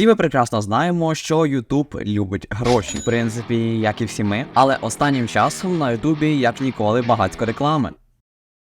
Всі ми прекрасно знаємо, що YouTube любить гроші, в принципі, як і всі ми. Але останнім часом на Ютубі як ніколи багатько реклами.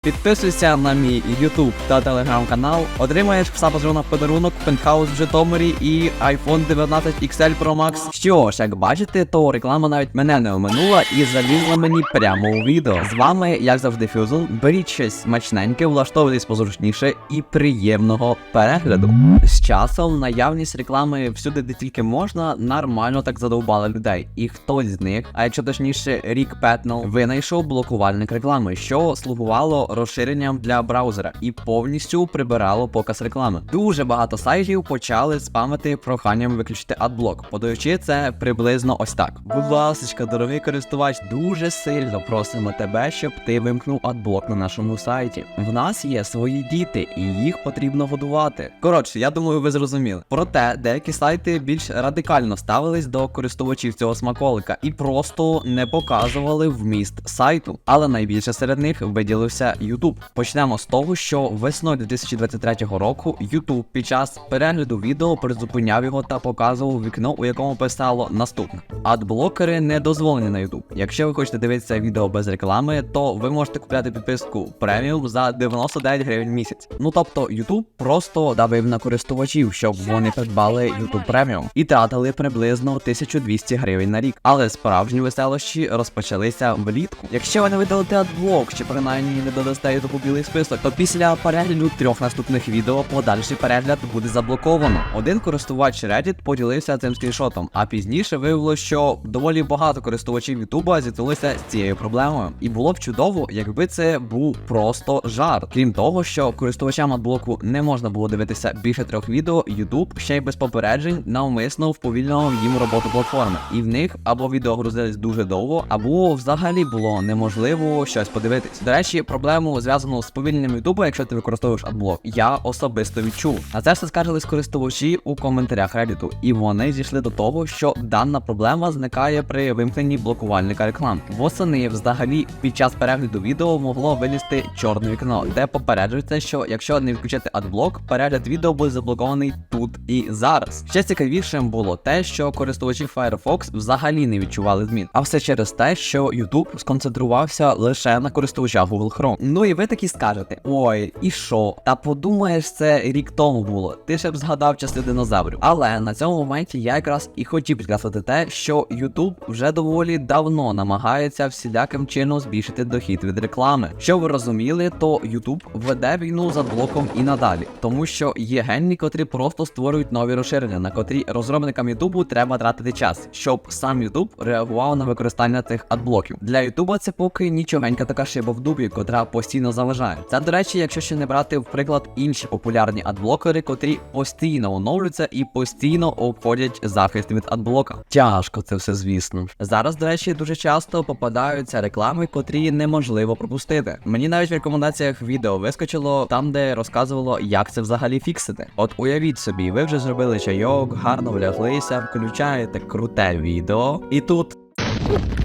Підписуйся на мій YouTube та Telegram канал, отримаєш пса патрона подарунок, пентхаус в Житомирі і iPhone 19 XL Pro Max. Що ж, як бачите, то реклама навіть мене не оминула і залізла мені прямо у відео. З вами, як завжди, Фюзл. Беріть щось смачненьке, влаштовуйтесь позручніше і приємного перегляду. З часом наявність реклами всюди, де тільки можна, нормально так задовбала людей. І хтось з них, а якщо точніше, Рік Петнел, винайшов блокувальник реклами, що слугувало розширенням для браузера і повністю прибирало показ реклами. Дуже багато сайтів почали спамити проханням виключити адблок, подаючи це приблизно ось так. Будь ласка, дорогий користувач, дуже сильно просимо тебе, щоб ти вимкнув адблок на нашому сайті. В нас є свої діти, і їх потрібно годувати. Коротше, я думаю, ви зрозуміли. Проте деякі сайти більш радикально ставились до користувачів цього смаколика і просто не показували вміст сайту. Але найбільше серед них виділився YouTube. Почнемо з того, що весною 2023 року YouTube під час перегляду відео призупиняв його та показував вікно, у якому писало наступне: Адблокери не дозволені на YouTube. Якщо ви хочете дивитися відео без реклами, то ви можете купляти підписку преміум за 99 гривень в місяць. Ну тобто, YouTube просто давив на користувачів, щоб вони придбали YouTube преміум і тратили приблизно 1200 гривень на рік. Але справжні веселощі розпочалися влітку. Якщо ви не видалите адблок, чи принаймні не додасте YouTube у список, то після перегляду трьох наступних відео подальший перегляд буде заблоковано. Один користувач Reddit поділився цим скріншотом, а пізніше виявилося, що доволі багато користувачів YouTube зіткнулися з цією проблемою. І було б чудово, якби це був просто жарт. Крім того, що користувачам адблоку не можна було дивитися більше трьох відео, YouTube ще й без попереджень навмисно вповільнював їм роботу платформи. І в них або відео грузились дуже довго, або взагалі було неможливо щось подивитись. До речі, проблему зв'язану з повільненням YouTube, якщо ти використовуєш адблок, я особисто відчув. На це все скаржились користувачі у коментарях Reddit, і вони зійшли до того, що дана проблема зникає при вимкненні блокувальника реклам. Восени взагалі під час перегляду відео могло вилізти чорне вікно, де попереджується, що якщо не відключити адблок, перегляд відео буде заблокований тут і зараз. Ще цікавішим було те, що користувачі Firefox взагалі не відчували змін, а все через те, що YouTube сконцентрувався лише на користувачах Google Chrome. Ну і ви такі скажете: ой, і що? Та подумаєш, це рік тому було. Ти ще б згадав часи динозаврів. Але на цьому моменті я якраз і хотів підкреслити те, що YouTube вже доволі давно намагається всіляким чином збільшити дохід від реклами. Що ви розуміли, то YouTube веде війну за блоком і надалі, тому що є генні, котрі просто створюють нові розширення, на котрі розробникам YouTube треба тратити час, щоб сам YouTube реагував на використання цих адблоків. Для YouTube це поки нічогенька така шиба в дубі, котра постійно заважає. Це, до речі, якщо ще не брати в приклад інші популярні адблокери, котрі постійно оновлюються і постійно обходять захист від адблока. Тяжко це все, звісно. Зараз, до речі, дуже часто попадаються реклами, котрі неможливо пропустити. Мені навіть в рекомендаціях відео вискочило там, де розказувало, як це взагалі фіксити. От уявіть собі, ви вже зробили чайок, гарно вляглися, включаєте круте відео, і тут.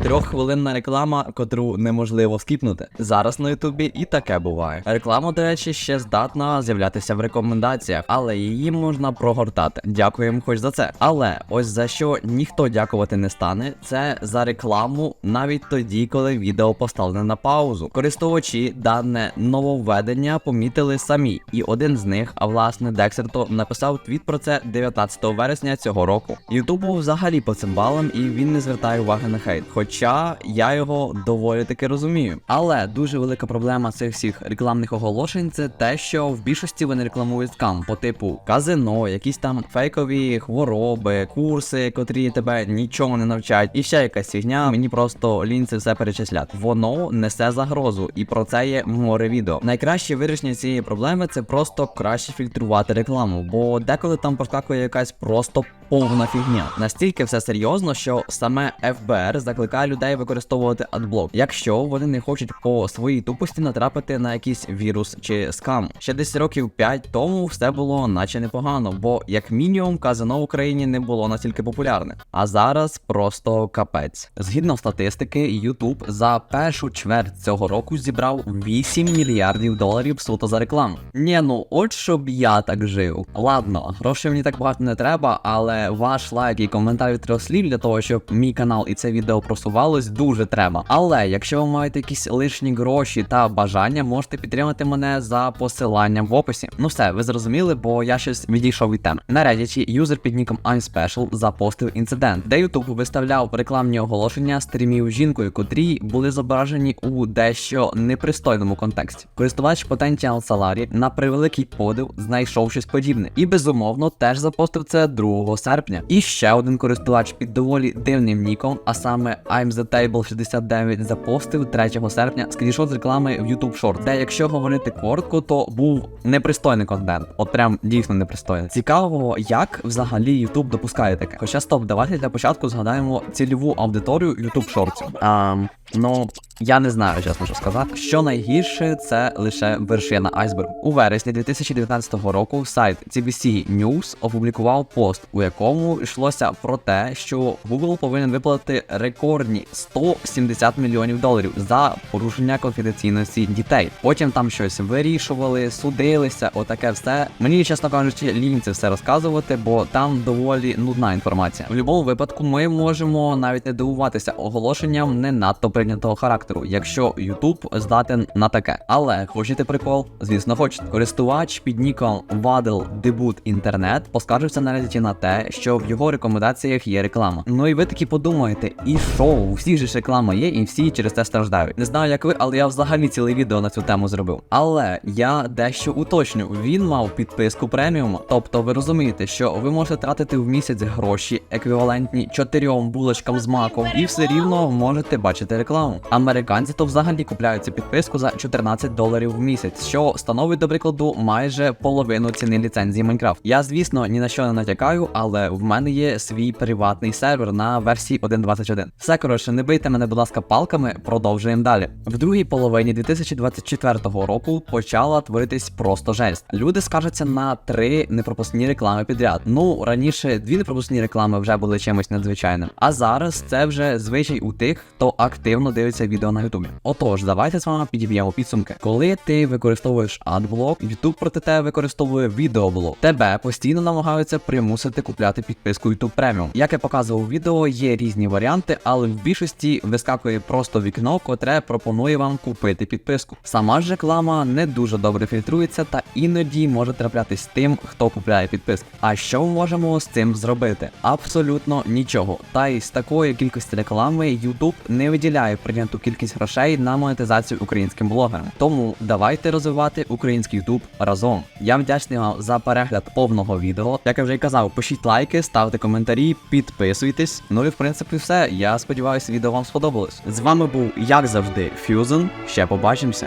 Трьоххвилинна реклама, котру неможливо скіпнути. Зараз на Ютубі і таке буває. Реклама, до речі, ще здатна з'являтися в рекомендаціях, але її можна прогортати. Дякуємо хоч за це. Але ось за що ніхто дякувати не стане, це за рекламу навіть тоді, коли відео поставлене на паузу. Користувачі дане нововведення помітили самі, і один з них, а власне Дексерто, написав твіт про це 19 вересня цього року. Ютубу взагалі по цим балам, і він не звертає уваги на хейт. Хоча я його доволі таки розумію. Але дуже велика проблема цих всіх рекламних оголошень це те, що в більшості вони рекламують скам по типу казино, якісь там фейкові хвороби, курси, котрі тебе нічого не навчають, і ще якась фігня. Мені просто лінь це все перечисляти. Воно несе загрозу, і про це є море відео. Найкраще вирішення цієї проблеми це просто краще фільтрувати рекламу, бо деколи там проскакує якась просто повна фігня. Настільки все серйозно, що саме ФБР закликає людей використовувати адблок, якщо вони не хочуть по своїй тупості натрапити на якийсь вірус чи скам. Ще десь років 5 тому все було наче непогано, бо як мінімум казино в Україні не було настільки популярне. А зараз просто капець. Згідно статистики, YouTube за першу чверть цього року зібрав 8 мільярдів доларів суто за рекламу. Ні, ну от щоб я так жив. Ладно, грошей мені так багато не треба, але але ваш лайк і коментар від трьох слів для того, щоб мій канал і це відео просувалось, дуже треба. Але якщо ви маєте якісь лишні гроші та бажання, можете підтримати мене за посиланням в описі. Ну все, ви зрозуміли, бо я щось відійшов від теми. На Reddit юзер під ніком I'm запостив інцидент, де YouTube виставляв рекламні оголошення стрімів жінкою, котрі були зображені у дещо непристойному контексті. Користувач Potential Salary на превеликий подив знайшов щось подібне і безумовно теж запостив це 2 серпня. І ще один користувач під доволі дивним ніком, а саме I'm the Table 69 запостив 3 серпня скріншот з реклами в YouTube Short, де якщо говорити коротко, то був непристойний контент. От прям дійсно непристойний. Цікаво, як взагалі YouTube допускає таке. Хоча стоп, давайте для початку згадаємо цільову аудиторію YouTube Shorts. А, ну я не знаю, чесно що сказати. Що найгірше, це лише вершина айсбергу. У вересні 2019 року сайт CBC News опублікував пост, у якому йшлося про те, що Google повинен виплатити рекордні 170 мільйонів доларів за порушення конфіденційності дітей. Потім там щось вирішували, судилися, отаке все. Мені, чесно кажучи, лінь це все розказувати, бо там доволі нудна інформація. В будь-якому випадку ми можемо навіть не дивуватися оголошенням не надто прийнятого характеру, якщо YouTube здатен на таке. Але хочете прикол? Звісно, хочете. Користувач під ніком Вадел Дебут Інтернет поскаржився на Reddit на те, що в його рекомендаціях є реклама. Ну і ви таки подумаєте, і що? У всіх же ж реклама є, і всі через це страждають. Не знаю, як ви, але я взагалі ціле відео на цю тему зробив. Але я дещо уточню. Він мав підписку преміум. Тобто ви розумієте, що ви можете тратити в місяць гроші, еквівалентні чотирьом булочкам з маком, і все рівно можете бачити рекламу. Американці то взагалі купляють цю підписку за 14 доларів в місяць, що становить, до прикладу, майже половину ціни ліцензії Майнкрафт. Я, звісно, ні на що не натякаю, але в мене є свій приватний сервер на версії 1.21. Все коротше, не бийте мене, будь ласка, палками, продовжуємо далі. В другій половині 2024 року почала творитись просто жесть. Люди скаржаться на три непропускні реклами підряд. Ну раніше дві непропускні реклами вже були чимось надзвичайним. А зараз це вже звичай у тих, хто активно дивиться відео на Ютубі. Отож, давайте з вами підіб'ємо підсумки. Коли ти використовуєш адблок, YouTube проти тебе використовує відеоблок. Тебе постійно намагаються примусити купляти підписку YouTube Premium. Як я показував у відео, є різні варіанти, але в більшості вискакує просто вікно, котре пропонує вам купити підписку. Сама ж реклама не дуже добре фільтрується та іноді може траплятись тим, хто купляє підписку. А що ми можемо з цим зробити? Абсолютно нічого. Та й з такої кількості реклами YouTube не виділяє прийняту кількість грошей на монетизацію українським блогерам. Тому давайте розвивати український YouTube разом. Я вдячний вам за перегляд повного відео. Як я вже й казав, пишіть лайки, ставте коментарі, підписуйтесь. Ну і в принципі все. Я сподіваюся, відео вам сподобалось. З вами був, як завжди, Фюзен. Ще побачимося.